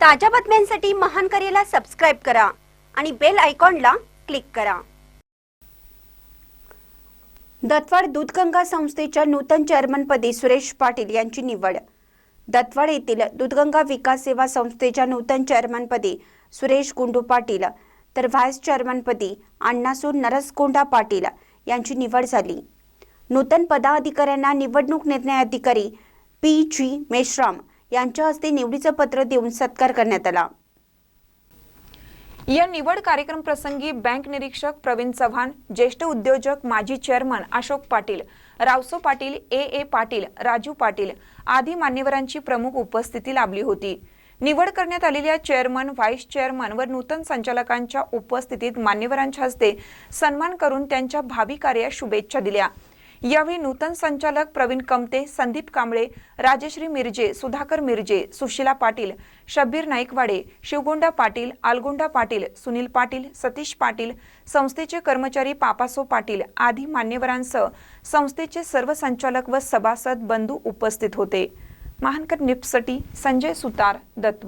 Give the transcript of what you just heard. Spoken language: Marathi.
ताज्या बातम्यांसाठी महान करेला सबस्क्राईब करा आणि बेल आयकॉनला क्लिक करा. दत्वाड दूधगंगा संस्थेच्या नूतन चेअरमनपदी सुरेश पाटील यांची निवड. दत्वाड येथील दूधगंगा विकास सेवा संस्थेच्या नूतन चेअरमनपदी सुरेश गुंडू पाटील तर व्हाईस चेअरमनपदी अण्णासूर नरसकोंडा पाटील यांची निवड झाली. नूतन पदाधिकाऱ्यांना निवडणूक निर्णय अधिकारी पी. जी. मेश्राम यांच्या हस्ते निवडीचं पत्र देऊन सत्कार करण्यात आला. या निवड कार्यक्रम प्रसंगी बँक निरीक्षक प्रवीण चव्हाण ज्येष्ठ उद्योजक माजी chairman Ashok Patil Raosaheb Patil A. A. Patil Raju Patil आदी मान्यवरांची प्रमुख उपस्थिती लाभली होती. निवड करण्यात आलेल्या चेअरमन व्हाईस चेअरमन व नूतन संचालकांच्या उपस्थितीत मान्यवरांच्या हस्ते सन्मान करून त्यांच्या भावी कार्यास शुभेच्छा दिल्या. यावेळी नूतन संचालक प्रवीण कमते संदीप कांबळे राजश्री मिरजे सुधाकर मिरजे सुशिला पाटील शब्बीर नाईकवाडे शिवगोंडा पाटील आलगोंडा पाटील सुनील पाटील सतीश पाटील संस्थेचे कर्मचारी पापासो पाटील आदी मान्यवरांसह संस्थेचे सर्व संचालक व सभासद बंधू उपस्थित होते. महानकर निपसटी संजय सुतार दत्वा.